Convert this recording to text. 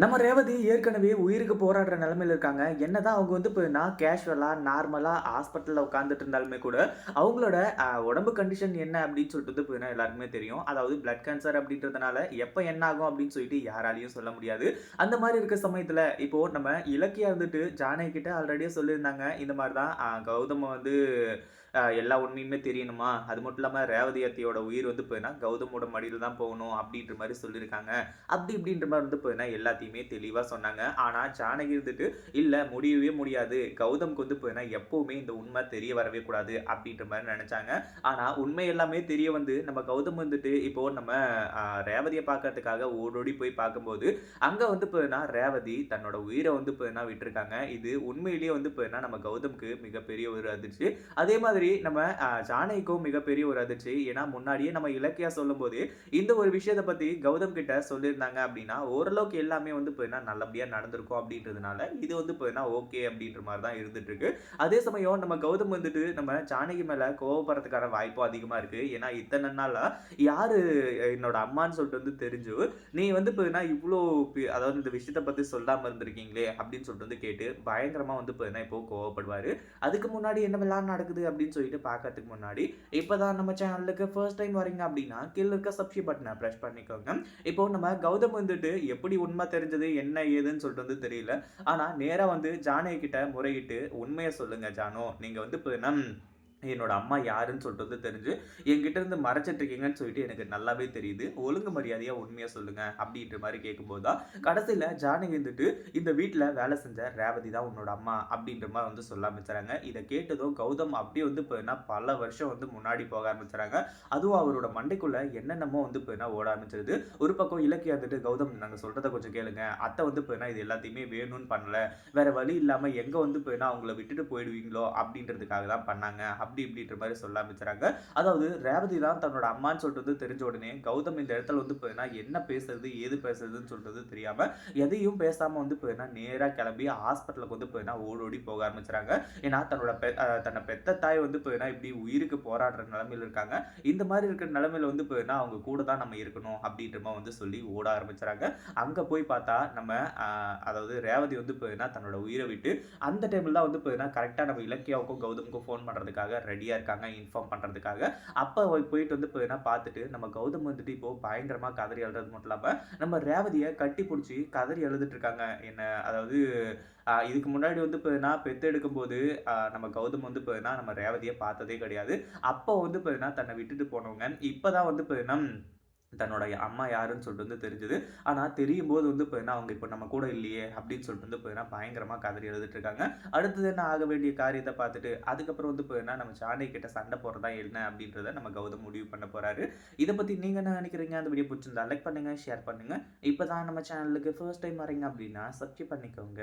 நம்ம ரேவதி ஏற்கனவே உயிருக்கு போராடுற நிலமையில இருக்காங்க. என்னதான் அவங்க வந்து இப்போ நான் கேஷுவலாக நார்மலாக ஹாஸ்பிட்டலில் உட்காந்துட்டு இருந்தாலுமே கூட அவங்களோட உடம்பு கண்டிஷன் என்ன அப்படின்னு சொல்லிட்டு வந்து இப்போ எல்லாருக்குமே தெரியும். அதாவது பிளட் கேன்சர் அப்படின்றதுனால எப்போ என்ன ஆகும் அப்படின்னு சொல்லிட்டு யாராலையும் சொல்ல முடியாது. அந்த மாதிரி இருக்க சமயத்தில் இப்போ நம்ம இலக்கியா இருந்துட்டு ஜானகி கிட்ட ஆல்ரெடியே சொல்லியிருந்தாங்க. இந்த மாதிரி தான் கௌதம வந்து எல்லா உண்மையுமே தெரியணுமா? அது மட்டும் இல்லாமல் ரேவதி அத்தையோட உயிர் வந்து போயினா கௌதமோட மடியில் தான் போகணும் அப்படின்ற மாதிரி சொல்லியிருக்காங்க. அப்படி இப்படின்ற மாதிரி வந்து போயினா எல்லாத்தையும் தெளிவாக சொன்னாங்க. ஆனால் ஜானகி இருந்துட்டு இல்லை முடியவே முடியாது. கௌதம்க்கு வந்து போனால் எப்போவுமே இந்த உண்மை தெரிய வரவே கூடாது. அப்படின்ற மாதிரி நினச்சாங்க. ஆனால் உண்மை எல்லாமே தெரிய வந்து நம்ம கௌதம் வந்துட்டு இப்போ நம்ம ரேவதியை பார்க்கறதுக்காக ஓடோடி போய் பார்க்கும்போது அங்கே வந்து போனால் ரேவதி தன்னோட உயிரை வந்து போனால் விட்டுருக்காங்க. இது உண்மையிலேயே வந்து போனால் நம்ம கௌதம்க்கு மிகப்பெரிய ஒரு அதிர்ச்சி. அதே மாதிரி நம்ம ஜானகிக்கும் மிகப்பெரிய ஒரு அதிர்ச்சி. ஏன்னா முன்னாடியே நம்ம இலக்கியா சொல்லும்போது இந்த ஒரு விஷயத்தை பற்றி கௌதம் கிட்ட சொல்லியிருந்தாங்க அப்படின்னா ஓரளவுக்கு எல்லாமே வந்து என்ன நல்லபடியாக நடந்திருக்கும் அப்படின்றதுனால இது வந்து போயின்னா ஓகே அப்படின்ற மாதிரி தான் இருந்துட்டுருக்கு. அதே சமயம் நம்ம கௌதம் வந்துட்டு நம்ம ஜானகி மேலே கோவப்படுறதுக்கான வாய்ப்பும் அதிகமாக இருக்குது ஏன்னா இத்தனை நாளாக யார் என்னோட அம்மான்னு சொல்லிட்டு வந்து தெரிஞ்சு நீ வந்து போயின்னா இவ்வளோ அதாவது இந்த விஷயத்தை பற்றி சொல்லாமல் இருந்திருக்கீங்களே அப்படின்னு சொல்லிட்டு வந்து கேட்டு பயங்கரமாக வந்து போயின்னா இப்போ கோவப்படுவார். அதுக்கு முன்னாடி என்ன விளாட் நடக்குது அப்படின்னு சொல்லிட்டு பார்க்கறதுக்கு முன்னாடி இப்போ தான் நம்ம சேனலுக்கு ஃபர்ஸ்ட் டைம் வரீங்க அப்படின்னா கீழே இருக்க சப்ஸ்கிரைப் பட்டனை ப்ரெஸ் பண்ணிக்கோங்க. இப்போ நம்ம கௌதம் வந்துட்டு எப்படி உண்மை தெரிஞ்சது என்ன ஏதுன்னு சொல்லிட்டு வந்து தெரியல. ஆனால் நேராக வந்து ஜானகி கிட்ட முறையிட்டு உண்மையை சொல்லுங்க ஜானோ. நீங்கள் வந்து இப்போ நம் என்னோட அம்மா யாருன்னு சொல்லிட்டு வந்து தெரிஞ்சு என்கிட்ட இருந்து மறைச்சிட்டு இருக்கீங்கன்னு சொல்லிட்டு எனக்கு நல்லாவே தெரியுது. ஒழுங்கு மரியாதையா உண்மையா சொல்லுங்க அப்படின்ற மாதிரி கேட்கும்போது தான் கடைசியில ஜானகி இருந்துட்டு இந்த வீட்டில் வேலை செஞ்ச ரேவதி தான் உன்னோட அம்மா அப்படின்ற மாதிரி வந்து சொல்ல ஆரம்பிச்சாங்க. இதை கேட்டதும் கௌதம் அப்படியே வந்து இப்போ என்ன பல வருஷம் வந்து முன்னாடி போக ஆரம்பிச்சாங்க. அதுவும் அவரோட மண்டைக்குள்ள என்னென்னமோ வந்து இப்போ என்ன ஓட ஆரம்பிச்சிருது. ஒரு பக்கம் இலக்கிய வந்துட்டு கௌதம் நாங்கள் சொல்கிறத கொஞ்சம் கேளுங்க. அத்தை வந்து இப்போ என்ன இது எல்லாத்தையுமே வேணும்னு பண்ணல. வேற வழி இல்லாமல் எங்கே வந்து இப்போ என்ன அவங்கள விட்டுட்டு போயிடுவீங்களோ அப்படின்றதுக்காக தான் பண்ணாங்க. அப்படி இப்படின்ற மாதிரி சொல்ல ஆரம்பிச்சுறாங்க. அதாவது ரேவதி தான் தன்னோட அம்மான்னு சொல்லிட்டு வந்து தெரிஞ்ச உடனே கௌதம் இந்த இடத்துல வந்து போயினா என்ன பேசுறது ஏது பேசுறதுன்னு சொல்றது தெரியாம எதையும் பேசாம வந்து போயினா நேராக கிளம்பி ஹாஸ்பிட்டலுக்கு வந்து போயினா ஓடோடி போக ஆரம்பிச்சுறாங்க. ஏன்னா தன்னோட பெ தன்னை பெத்த தாய் வந்து போயினா இப்படி உயிருக்கு போராடுற நிலமையில இருக்காங்க. இந்த மாதிரி இருக்கிற நிலமையில வந்து போயினா அவங்க கூட தான் நம்ம இருக்கணும் அப்படின்ற மாதிரி வந்து சொல்லி ஓட ஆரம்பிச்சுறாங்க. அங்கே போய் பார்த்தா நம்ம அதாவது ரேவதி வந்து போயினா தன்னோட உயிரை விட்டு அந்த டைமில் தான் வந்து போயினா கரெக்டாக நம்ம இலக்கியாவுக்கும் கௌதமுக்கும் ஃபோன் பண்ணுறதுக்காக ரெடியாக இருக்காங்க இன்ஃபார்ம் பண்ணுறதுக்காக அப்போ போயிட்டு வந்து இப்போ என்ன பார்த்துட்டு நம்ம கௌதம் வந்துட்டு இப்போது பயங்கரமாக கதறி எழுதுறது மட்டும் இல்லாமல் நம்ம ரேவதியை கட்டி பிடிச்சி கதறி எழுதிட்டு இருக்காங்க. என்ன அதாவது இதுக்கு முன்னாடி வந்து இப்போ நான் பெத்து எடுக்கும்போது நம்ம கௌதம் வந்து இப்போ நம்ம ரேவதியை பார்த்ததே கிடையாது. அப்போ வந்து இப்போ தன்னை விட்டுட்டு போனவங்க. இப்போ தான் வந்து இப்போ தன்னோடைய அம்மா யாருன்னு சொல்லிட்டு வந்து தெரிஞ்சது. ஆனால் தெரியும் போது வந்து இப்போ என்ன அவங்க இப்போ நம்ம கூட இல்லையே அப்படின்னு சொல்லிட்டு வந்து இப்போ என்ன பயங்கரமாக கதறி எழுதிட்டு இருக்காங்க. அடுத்தது என்ன ஆக வேண்டிய காரியத்தை பார்த்துட்டு அதுக்கப்புறம் வந்து இப்போ என்ன நம்ம சாணி கிட்ட சண்டை போடுறதா என்ன அப்படின்றத நம்ம கௌதம் முடிவு பண்ண போகிறாரு இதை பற்றி நீங்கள் என்ன நினைக்கிறீங்க? அந்த வீடியோ பிடிச்சிருந்தா லைக் பண்ணுங்கள் ஷேர் பண்ணுங்கள் இப்போ தான் நம்ம சேனலுக்கு ஃபர்ஸ்ட் டைம் வரீங்க அப்படின்னா சப்ஸ்கிரைப் பண்ணிக்கோங்க.